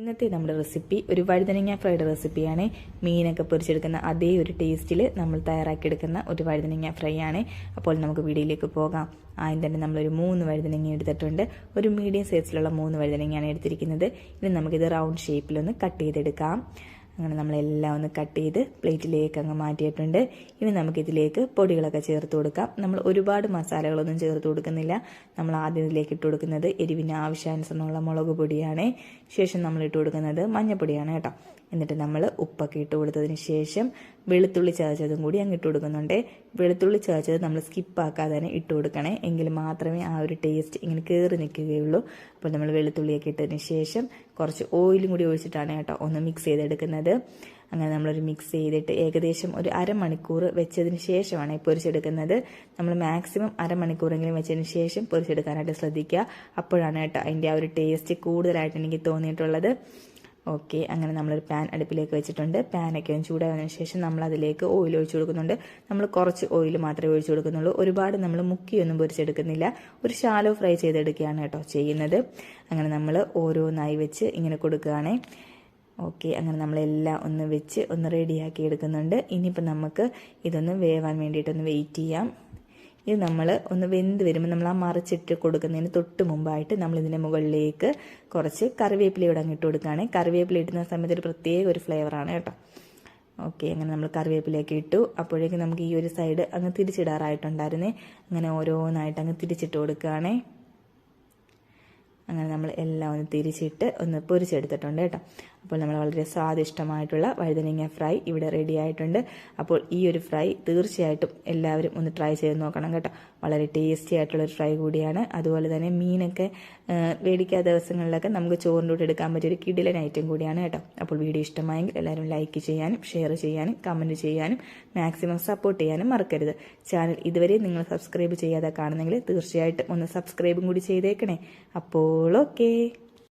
ഇന്നത്തെ നമ്മുടെ റെസിപ്പി ഒരു വഴുതനങ്ങ ഫ്രൈഡ് റെസിപ്പിയാണ്. മീനൊക്കെ പൊരിച്ചെടുക്കുന്ന അതേ ഒരു ടേസ്റ്റിൽ നമ്മൾ തയ്യാറാക്കിയെടുക്കുന്ന ഒരു വഴുതനങ്ങ ഫ്രൈ ആണ് അപ്പോൾ നമുക്ക് വീഡിയോയിലേക്ക് പോകാം. ആദ്യം തന്നെ നമ്മളൊരു മൂന്ന് വഴുതനങ്ങ എടുത്തിട്ടുണ്ട്. ഒരു മീഡിയം സൈസിലുള്ള മൂന്ന് വഴുതനങ്ങയാണ് എടുത്തിരിക്കുന്നത്. ഇനി നമുക്കിത് റൗണ്ട് ഷേപ്പിലൊന്ന് കട്ട് ചെയ്തെടുക്കാം. അങ്ങനെ നമ്മളെല്ലാം ഒന്ന് കട്ട് ചെയ്ത് പ്ലേറ്റിലേക്ക് അങ്ങ് മാറ്റിയിട്ടുണ്ട്. ഇനി നമുക്കിതിലേക്ക് പൊടികളൊക്കെ ചേർത്ത് കൊടുക്കാം. നമ്മൾ ഒരുപാട് മസാലകളൊന്നും ചേർത്ത് കൊടുക്കുന്നില്ല. നമ്മൾ ആദ്യം ഇതിലേക്ക് ഇട്ട് കൊടുക്കുന്നത് എരിവിന് ആവശ്യാനുസരണമുള്ള മുളക് പൊടിയാണ്. ശേഷം നമ്മൾ ഇട്ട് കൊടുക്കുന്നത് മഞ്ഞപ്പൊടിയാണ് കേട്ടോ. എന്നിട്ട് നമ്മൾ ഉപ്പൊക്കെ ഇട്ട് കൊടുത്തതിന് ശേഷം വെളുത്തുള്ളി ചതച്ചതും കൂടി അങ്ങ് ഇട്ട് കൊടുക്കുന്നുണ്ട്. വെളുത്തുള്ളി ചതച്ചത് നമ്മൾ സ്കിപ്പാക്കാതെ തന്നെ ഇട്ട് കൊടുക്കണേ. എങ്കിൽ മാത്രമേ ആ ഒരു ടേസ്റ്റ് ഇങ്ങനെ കയറി നിൽക്കുകയുള്ളൂ. അപ്പോൾ നമ്മൾ വെളുത്തുള്ളിയൊക്കെ ഇട്ടതിന് ശേഷം കുറച്ച് ഓയിലും കൂടി ഒഴിച്ചിട്ടാണ് കേട്ടോ ഒന്ന് മിക്സ് ചെയ്തെടുക്കുന്നത്. അങ്ങനെ നമ്മളൊരു മിക്സ് ചെയ്തിട്ട് ഏകദേശം ഒരു അരമണിക്കൂർ വെച്ചതിന് ശേഷമാണ് പൊരിച്ചെടുക്കുന്നത്. നമ്മൾ മാക്സിമം അരമണിക്കൂറെങ്കിലും വെച്ചതിന് ശേഷം പൊരിച്ചെടുക്കാനായിട്ട് ശ്രദ്ധിക്കുക. അപ്പോഴാണ് കേട്ടോ അതിന്റെ ആ ഒരു ടേസ്റ്റ് കൂടുതലായിട്ട് എനിക്ക് തോന്നിയിട്ടുള്ളത്. ഓക്കെ അങ്ങനെ നമ്മളൊരു പാൻ അടുപ്പിലേക്ക് വെച്ചിട്ടുണ്ട്. പാനൊക്കെ ഒന്ന് ചൂടായതിനു ശേഷം നമ്മൾ അതിലേക്ക് ഓയിൽ ഒഴിച്ചു കൊടുക്കുന്നുണ്ട്. നമ്മൾ കുറച്ച് ഓയിൽ മാത്രമേ ഒഴിച്ചു കൊടുക്കുന്നുള്ളൂ. ഒരുപാട് നമ്മൾ മുക്കിയൊന്നും പൊരിച്ചെടുക്കുന്നില്ല. ഒരു ഷാലോ ഫ്രൈ ചെയ്തെടുക്കുകയാണ് കേട്ടോ ചെയ്യുന്നത്. അങ്ങനെ നമ്മൾ ഓരോന്നായി വെച്ച് ഇങ്ങനെ കൊടുക്കുകയാണേ. ഓക്കെ അങ്ങനെ നമ്മളെല്ലാം ഒന്ന് വെച്ച് ഒന്ന് റെഡിയാക്കി എടുക്കുന്നുണ്ട്. ഇനിയിപ്പോൾ നമുക്ക് ഇതൊന്ന് വേവാൻ വേണ്ടിയിട്ടൊന്ന് വെയിറ്റ് ചെയ്യാം. ഇത് നമ്മൾ ഒന്ന് വെന്ത് വരുമ്പോൾ നമ്മൾ ആ മറിച്ചിട്ട് കൊടുക്കുന്നതിന് തൊട്ട് മുമ്പായിട്ട് നമ്മൾ ഇതിന്റെ മുകളിലേക്ക് കുറച്ച് കറിവേപ്പില ഇവിടെ അങ്ങിട്ട് കൊടുക്കുകയാണ്. കറിവേപ്പില ഇടുന്ന സമയത്ത് ഒരു പ്രത്യേക ഒരു ഫ്ലേവറാണ് കേട്ടോ. ഓക്കെ അങ്ങനെ നമ്മൾ കറിവേപ്പിലയൊക്കെ ഇട്ടു. അപ്പോഴേക്കും നമുക്ക് ഈ ഒരു സൈഡ് അങ്ങ് തിരിച്ചിടാറായിട്ടുണ്ടായിരുന്നേ. അങ്ങനെ ഓരോന്നായിട്ട് അങ്ങ് തിരിച്ചിട്ട് കൊടുക്കുകയാണേ. അങ്ങനെ നമ്മൾ എല്ലാം ഒന്ന് തിരിച്ചിട്ട് ഒന്ന് പൊരിച്ചെടുത്തിട്ടുണ്ട് കേട്ടോ. അപ്പോൾ നമ്മൾ വളരെ സ്വാദിഷ്ടമായിട്ടുള്ള വഴുതനങ്ങ ഫ്രൈ ഇവിടെ റെഡി ആയിട്ടുണ്ട്. അപ്പോൾ ഈ ഒരു ഫ്രൈ തീർച്ചയായിട്ടും എല്ലാവരും ഒന്ന് ട്രൈ ചെയ്ത് നോക്കണം കേട്ടോ. വളരെ ടേസ്റ്റി ആയിട്ടുള്ള ഒരു ഫ്രൈ കൂടിയാണ്. അതുപോലെ തന്നെ മീനൊക്കെ വേടിക്കാത്ത ദിവസങ്ങളിലൊക്കെ നമുക്ക് ചോറിന്റെ കൂടെ എടുക്കാൻ പറ്റിയ ഒരു കിടിലൻ ഐറ്റം കൂടിയാണ് കേട്ടോ. അപ്പോൾ വീഡിയോ ഇഷ്ടമായെങ്കിൽ എല്ലാവരും ലൈക്ക് ചെയ്യാനും ഷെയർ ചെയ്യാനും കമന്റ് ചെയ്യാനും മാക്സിമം സപ്പോർട്ട് ചെയ്യാനും മറക്കരുത്. ചാനൽ ഇതുവരെ നിങ്ങൾ സബ്സ്ക്രൈബ് ചെയ്യാതെ കാണുന്നെങ്കിൽ തീർച്ചയായിട്ടും ഒന്ന് സബ്സ്ക്രൈബും കൂടി ചെയ്തേക്കണേ. അപ്പോൾ ഓക്കേ